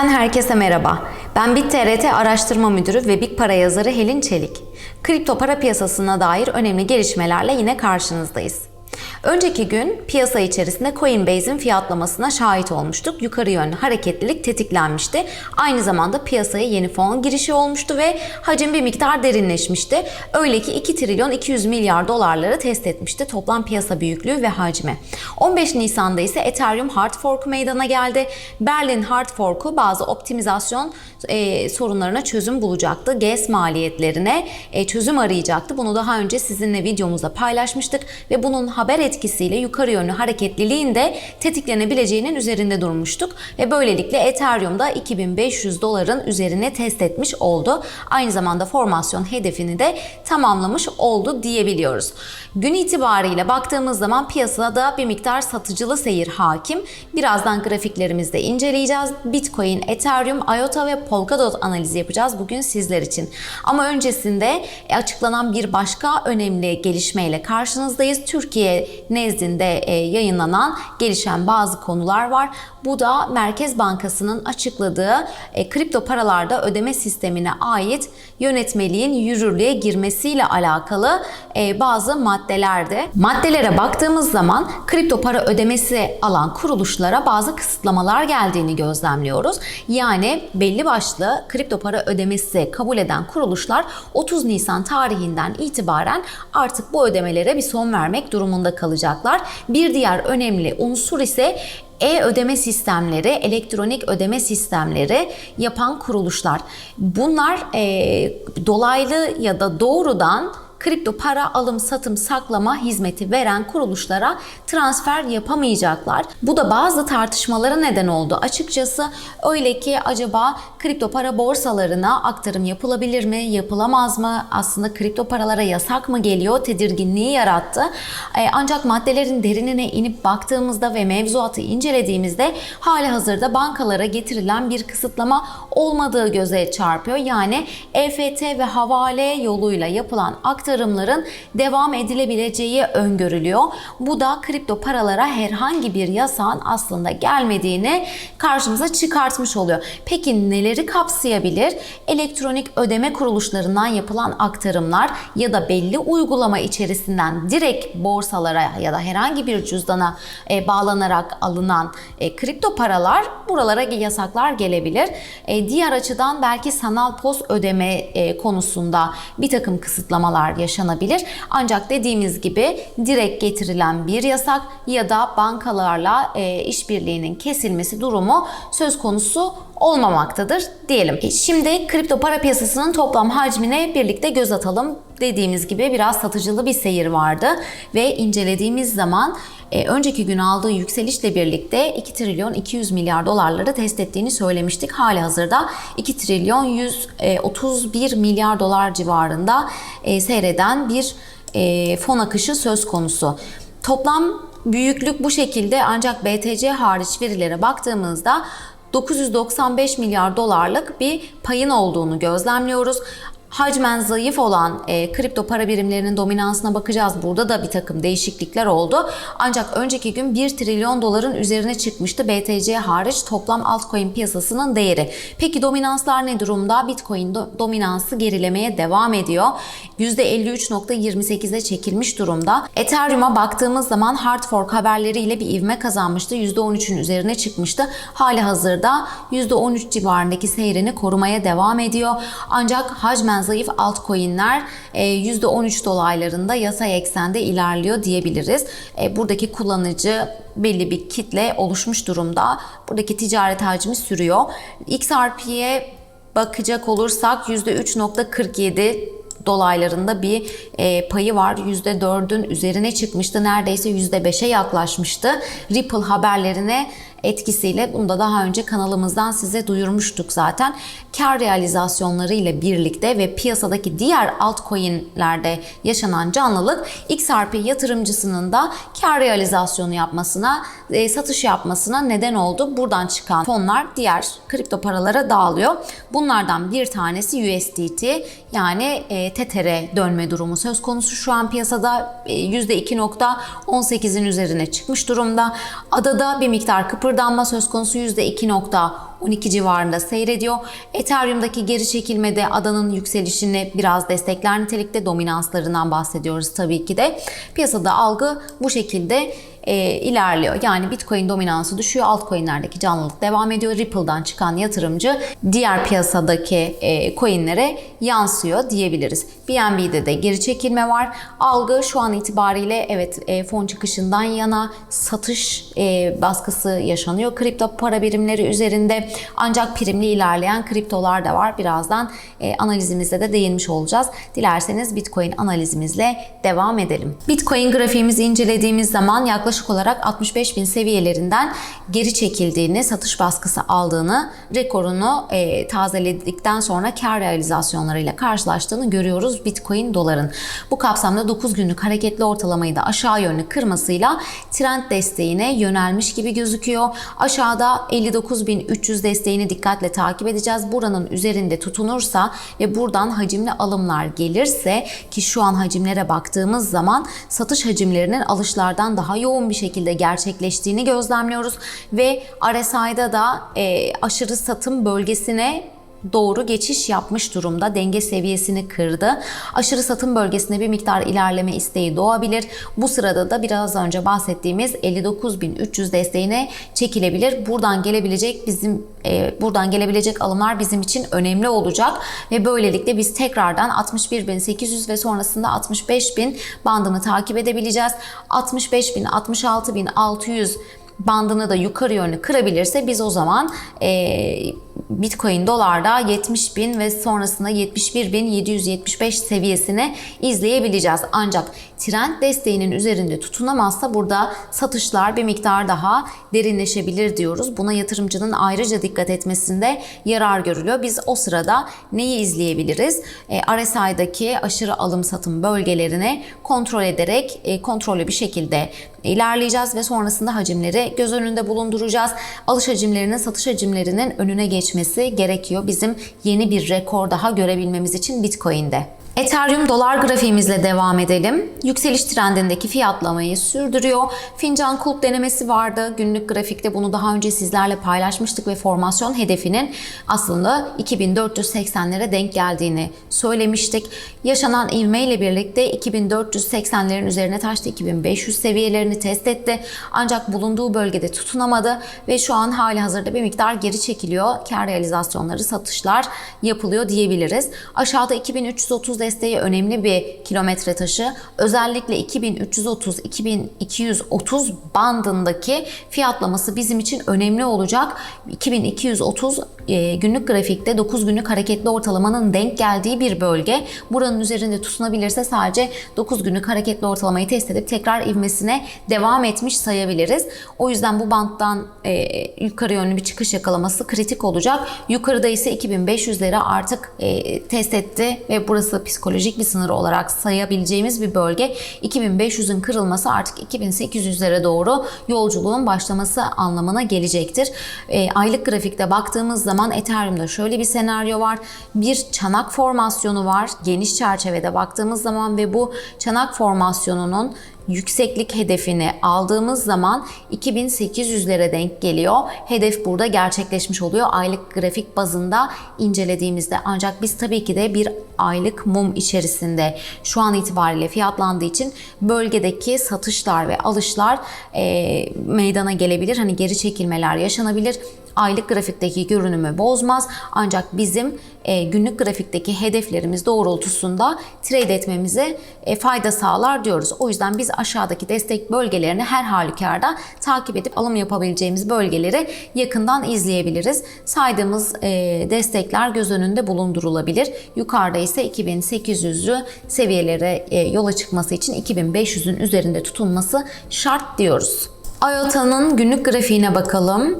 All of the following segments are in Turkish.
Bugünden herkese merhaba. Ben BitTRT Araştırma Müdürü ve Big Para yazarı Helin Çelik. Kripto para piyasasına dair önemli gelişmelerle yine karşınızdayız. Önceki gün piyasa içerisinde Coinbase'in fiyatlamasına şahit olmuştuk. Yukarı yönlü hareketlilik tetiklenmişti. Aynı zamanda piyasaya yeni fon girişi olmuştu ve hacim bir miktar derinleşmişti. Öyle ki 2 trilyon 200 milyar dolarları test etmişti toplam piyasa büyüklüğü ve hacmi. 15 Nisan'da ise Ethereum hard fork meydana geldi. Berlin hard fork'u bazı optimizasyon e, sorunlarına çözüm bulacaktı. Gas maliyetlerine e, çözüm arayacaktı. Bunu daha önce sizinle videomuzda paylaşmıştık ve bunun haber etkisiyle yukarı yönlü hareketliliğin de tetiklenebileceğinin üzerinde durmuştuk ve böylelikle Ethereum'da 2500 doların üzerine test etmiş oldu. Aynı zamanda formasyon hedefini de tamamlamış oldu diyebiliyoruz. Gün itibariyle baktığımız zaman piyasada bir miktar satıcılı seyir hakim. Birazdan grafiklerimizde inceleyeceğiz. Bitcoin, Ethereum, IOTA ve Polkadot analizi yapacağız bugün sizler için. Ama öncesinde açıklanan bir başka önemli gelişmeyle karşınızdayız. Türkiye nezdinde e, yayınlanan gelişen bazı konular var. Bu da Merkez Bankası'nın açıkladığı e, kripto paralarda ödeme sistemine ait yönetmeliğin yürürlüğe girmesiyle alakalı e, bazı maddelerde. Maddelere baktığımız zaman kripto para ödemesi alan kuruluşlara bazı kısıtlamalar geldiğini gözlemliyoruz. Yani belli başlı kripto para ödemesi kabul eden kuruluşlar 30 Nisan tarihinden itibaren artık bu ödemelere bir son vermek durumunda kalacaklar. Bir diğer önemli unsur ise e-ödeme sistemleri, elektronik ödeme sistemleri yapan kuruluşlar. Bunlar e, dolaylı ya da doğrudan kripto para alım, satım, saklama hizmeti veren kuruluşlara transfer yapamayacaklar. Bu da bazı tartışmalara neden oldu. Açıkçası öyle ki acaba kripto para borsalarına aktarım yapılabilir mi, yapılamaz mı? Aslında kripto paralara yasak mı geliyor? Tedirginliği yarattı. E, ancak maddelerin derinine inip baktığımızda ve mevzuatı incelediğimizde hali hazırda bankalara getirilen bir kısıtlama olmadığı göze çarpıyor. Yani EFT ve havale yoluyla yapılan aktarım aktarımların devam edilebileceği öngörülüyor. Bu da kripto paralara herhangi bir yasağın aslında gelmediğini karşımıza çıkartmış oluyor. Peki neleri kapsayabilir? Elektronik ödeme kuruluşlarından yapılan aktarımlar ya da belli uygulama içerisinden direkt borsalara ya da herhangi bir cüzdana e, bağlanarak alınan e, kripto paralar buralara yasaklar gelebilir. E, diğer açıdan belki sanal post ödeme konusunda bir takım kısıtlamalar yaşanabilir. Ancak dediğimiz gibi direkt getirilen bir yasak ya da bankalarla e, işbirliğinin kesilmesi durumu söz konusu olmamaktadır diyelim. Şimdi kripto para piyasasının toplam hacmine birlikte göz atalım. Dediğimiz gibi biraz satıcılı bir seyir vardı ve incelediğimiz zaman e, önceki gün aldığı yükselişle birlikte 2 trilyon 200 milyar dolarları test ettiğini söylemiştik. Hali hazırda 2 trilyon 131 milyar dolar civarında e, seyreden bir e, fon akışı söz konusu. Toplam büyüklük bu şekilde ancak BTC hariç verilere baktığımızda 995 milyar dolarlık bir payın olduğunu gözlemliyoruz. Hacmen zayıf olan e, kripto para birimlerinin dominansına bakacağız. Burada da bir takım değişiklikler oldu. Ancak önceki gün 1 trilyon doların üzerine çıkmıştı BTC hariç toplam altcoin piyasasının değeri. Peki dominanslar ne durumda? Bitcoin do- dominansı gerilemeye devam ediyor. %53.28'e çekilmiş durumda. Ethereum'a baktığımız zaman hard fork haberleriyle bir ivme kazanmıştı. %13'ün üzerine çıkmıştı. Hali hazırda %13 civarındaki seyrini korumaya devam ediyor. Ancak hacmen zayıf altcoin'ler e, %13 dolaylarında yasay eksende ilerliyor diyebiliriz. E, Buradaki kullanıcı belli bir kitle oluşmuş durumda. Buradaki ticaret hacmi sürüyor. XRP'ye bakacak olursak %3.47 dolaylarında bir e, payı var. %4'ün üzerine çıkmıştı. Neredeyse %5'e yaklaşmıştı. Ripple haberlerine etkisiyle bunu da daha önce kanalımızdan size duyurmuştuk zaten. Kar realizasyonları ile birlikte ve piyasadaki diğer altcoin'lerde yaşanan canlılık XRP yatırımcısının da kar realizasyonu yapmasına, e, satış yapmasına neden oldu. Buradan çıkan fonlar diğer kripto paralara dağılıyor. Bunlardan bir tanesi USDT yani e, Tether'e dönme durumu söz konusu. Şu an piyasada e, %2.18'in üzerine çıkmış durumda. Adada bir miktar kıpırdanma söz konusu %2.10 12 civarında seyrediyor. Ethereum'daki geri çekilmede adanın yükselişini biraz destekler nitelikte dominanslarından bahsediyoruz tabii ki de. Piyasada algı bu şekilde e, ilerliyor. Yani Bitcoin dominansı düşüyor, altcoin'lerdeki canlılık devam ediyor. Ripple'dan çıkan yatırımcı diğer piyasadaki e, coin'lere yansıyor diyebiliriz. BNB'de de geri çekilme var. Algı şu an itibariyle evet e, fon çıkışından yana satış e, baskısı yaşanıyor. Kripto para birimleri üzerinde ancak primli ilerleyen kriptolar da var. Birazdan e, analizimizde de değinmiş olacağız. Dilerseniz Bitcoin analizimizle devam edelim. Bitcoin grafiğimizi incelediğimiz zaman yaklaşık olarak 65 bin seviyelerinden geri çekildiğini, satış baskısı aldığını, rekorunu e, tazeledikten sonra kar realizasyonlarıyla karşılaştığını görüyoruz Bitcoin doların. Bu kapsamda 9 günlük hareketli ortalamayı da aşağı yönlü kırmasıyla trend desteğine yönelmiş gibi gözüküyor. Aşağıda 59.300 desteğini dikkatle takip edeceğiz. Buranın üzerinde tutunursa ve buradan hacimli alımlar gelirse ki şu an hacimlere baktığımız zaman satış hacimlerinin alışlardan daha yoğun bir şekilde gerçekleştiğini gözlemliyoruz ve RSI'da da e, aşırı satım bölgesine doğru geçiş yapmış durumda. Denge seviyesini kırdı. Aşırı satım bölgesinde bir miktar ilerleme isteği doğabilir. Bu sırada da biraz önce bahsettiğimiz 59.300 desteğine çekilebilir. Buradan gelebilecek bizim e, buradan gelebilecek alımlar bizim için önemli olacak ve böylelikle biz tekrardan 61.800 ve sonrasında 65.000 bandını takip edebileceğiz. 65.000, 66.600 bandını da yukarı yönlü kırabilirse biz o zaman e, Bitcoin dolarda 70 bin ve sonrasında 71 bin 775 seviyesine izleyebileceğiz. Ancak trend desteğinin üzerinde tutunamazsa burada satışlar bir miktar daha derinleşebilir diyoruz. Buna yatırımcının ayrıca dikkat etmesinde yarar görülüyor. Biz o sırada neyi izleyebiliriz? E, RSI'daki aşırı alım satım bölgelerini kontrol ederek e, kontrollü bir şekilde ilerleyeceğiz ve sonrasında hacimleri göz önünde bulunduracağız. Alış hacimlerinin satış hacimlerinin önüne geçmesi gerekiyor bizim yeni bir rekor daha görebilmemiz için Bitcoin'de. Ethereum dolar grafiğimizle devam edelim. Yükseliş trendindeki fiyatlamayı sürdürüyor. Fincan kulp denemesi vardı. Günlük grafikte bunu daha önce sizlerle paylaşmıştık ve formasyon hedefinin aslında 2480'lere denk geldiğini söylemiştik. Yaşanan ivmeyle birlikte 2480'lerin üzerine taştı. 2500 seviyelerini test etti. Ancak bulunduğu bölgede tutunamadı ve şu an hali hazırda bir miktar geri çekiliyor. Kar realizasyonları, satışlar yapılıyor diyebiliriz. Aşağıda 2330 desteği önemli bir kilometre taşı. Özellikle 2330-2230 bandındaki fiyatlaması bizim için önemli olacak. 2230 e, günlük grafikte 9 günlük hareketli ortalamanın denk geldiği bir bölge. Buranın üzerinde tutunabilirse sadece 9 günlük hareketli ortalamayı test edip tekrar ivmesine devam etmiş sayabiliriz. O yüzden bu banttan e, yukarı yönlü bir çıkış yakalaması kritik olacak. Yukarıda ise 2500'leri artık e, test etti ve burası psikolojik bir sınır olarak sayabileceğimiz bir bölge. 2500'ün kırılması artık 2800'lere doğru yolculuğun başlaması anlamına gelecektir. E, aylık grafikte baktığımız zaman Ethereum'da şöyle bir senaryo var. Bir çanak formasyonu var. Geniş çerçevede baktığımız zaman ve bu çanak formasyonunun yükseklik hedefini aldığımız zaman 2800'lere denk geliyor. Hedef burada gerçekleşmiş oluyor aylık grafik bazında incelediğimizde. Ancak biz tabii ki de bir aylık mum içerisinde şu an itibariyle fiyatlandığı için bölgedeki satışlar ve alışlar e, meydana gelebilir. Hani geri çekilmeler yaşanabilir aylık grafikteki görünümü bozmaz. Ancak bizim e, günlük grafikteki hedeflerimiz doğrultusunda trade etmemize e, fayda sağlar diyoruz. O yüzden biz aşağıdaki destek bölgelerini her halükarda takip edip alım yapabileceğimiz bölgeleri yakından izleyebiliriz. Saydığımız e, destekler göz önünde bulundurulabilir. Yukarıda ise 2800'lü seviyelere e, yola çıkması için 2500'ün üzerinde tutulması şart diyoruz. IOTA'nın günlük grafiğine bakalım.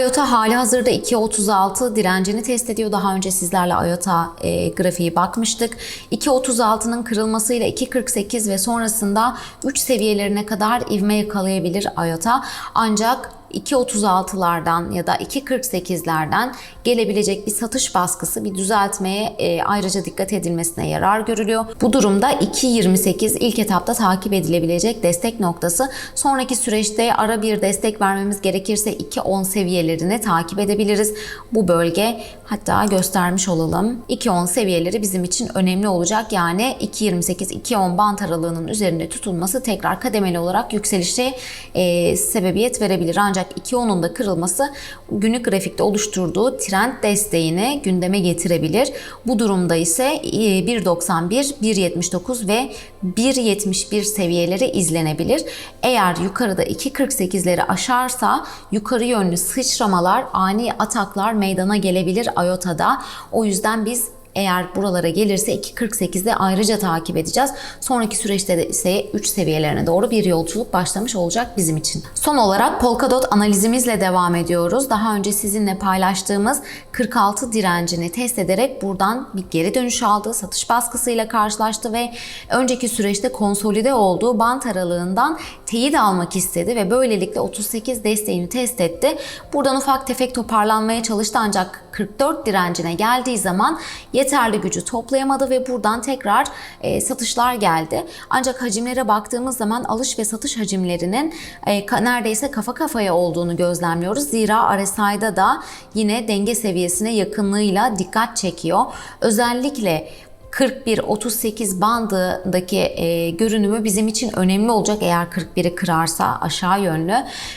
IOTA hali hazırda 2.36 direncini test ediyor. Daha önce sizlerle IOTA e, grafiği bakmıştık. 2.36'nın kırılmasıyla 2.48 ve sonrasında 3 seviyelerine kadar ivme yakalayabilir IOTA. Ancak 2.36'lardan ya da 2.48'lerden gelebilecek bir satış baskısı bir düzeltmeye e, ayrıca dikkat edilmesine yarar görülüyor. Bu durumda 2.28 ilk etapta takip edilebilecek destek noktası. Sonraki süreçte ara bir destek vermemiz gerekirse 2.10 seviyelerini takip edebiliriz. Bu bölge hatta göstermiş olalım. 2.10 seviyeleri bizim için önemli olacak. Yani 2.28-2.10 bant aralığının üzerinde tutulması tekrar kademeli olarak yükselişe e, sebebiyet verebilir. Ancak 2.10'un da kırılması günlük grafikte oluşturduğu trend desteğini gündeme getirebilir. Bu durumda ise e, 1.91, 1.79 ve 1.71 seviyeleri izlenebilir. Eğer yukarıda 2.48'leri aşarsa yukarı yönlü sıçramalar, ani ataklar meydana gelebilir IOTA'da. O yüzden biz eğer buralara gelirse 2.48'de ayrıca takip edeceğiz. Sonraki süreçte de ise 3 seviyelerine doğru bir yolculuk başlamış olacak bizim için. Son olarak Polkadot analizimizle devam ediyoruz. Daha önce sizinle paylaştığımız 46 direncini test ederek buradan bir geri dönüş aldı. Satış baskısıyla karşılaştı ve önceki süreçte konsolide olduğu bant aralığından teyit almak istedi ve böylelikle 38 desteğini test etti. Buradan ufak tefek toparlanmaya çalıştı ancak 44 direncine geldiği zaman yeterli gücü toplayamadı ve buradan tekrar e, satışlar geldi. Ancak hacimlere baktığımız zaman alış ve satış hacimlerinin e, ka- neredeyse kafa kafaya olduğunu gözlemliyoruz. Zira RSI'da da yine denge seviyesine yakınlığıyla dikkat çekiyor. Özellikle 41-38 bandındaki e, görünümü bizim için önemli olacak eğer 41'i kırarsa aşağı yönlü.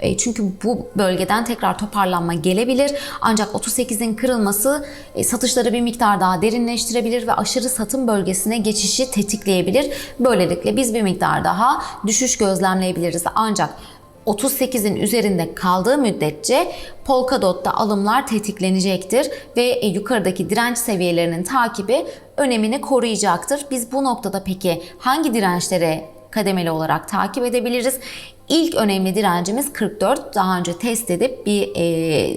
E, çünkü bu bölgeden tekrar toparlanma gelebilir. Ancak 38'in kırılması e, satışları bir miktar daha derinleştirebilir ve aşırı satım bölgesine geçişi tetikleyebilir. Böylelikle biz bir miktar daha düşüş gözlemleyebiliriz. Ancak 38'in üzerinde kaldığı müddetçe Polkadot'ta alımlar tetiklenecektir ve e, yukarıdaki direnç seviyelerinin takibi önemini koruyacaktır. Biz bu noktada peki hangi dirençlere kademeli olarak takip edebiliriz? İlk önemli direncimiz 44. Daha önce test edip bir e,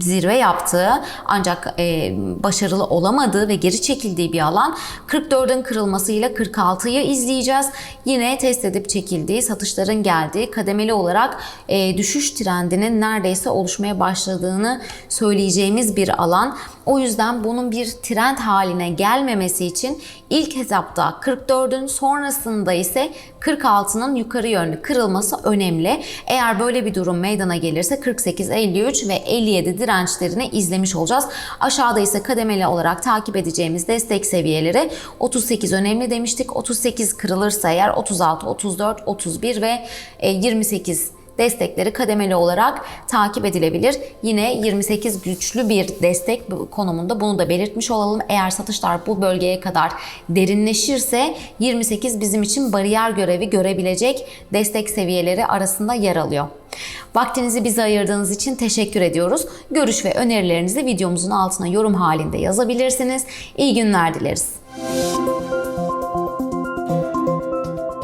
zirve yaptığı ancak e, başarılı olamadığı ve geri çekildiği bir alan 44'ün kırılmasıyla 46'yı izleyeceğiz. Yine test edip çekildiği, satışların geldiği, kademeli olarak e, düşüş trendinin neredeyse oluşmaya başladığını söyleyeceğimiz bir alan. O yüzden bunun bir trend haline gelmemesi için ilk hesapta 44'ün sonrasında ise 46'nın yukarı yönlü kırılması önemli. Eğer böyle bir durum meydana gelirse 48, 53 ve 57 dirençlerini izlemiş olacağız. Aşağıda ise kademeli olarak takip edeceğimiz destek seviyeleri 38 önemli demiştik. 38 kırılırsa eğer 36, 34, 31 ve e, 28 destekleri kademeli olarak takip edilebilir. Yine 28 güçlü bir destek konumunda bunu da belirtmiş olalım. Eğer satışlar bu bölgeye kadar derinleşirse 28 bizim için bariyer görevi görebilecek destek seviyeleri arasında yer alıyor. Vaktinizi bize ayırdığınız için teşekkür ediyoruz. Görüş ve önerilerinizi videomuzun altına yorum halinde yazabilirsiniz. İyi günler dileriz.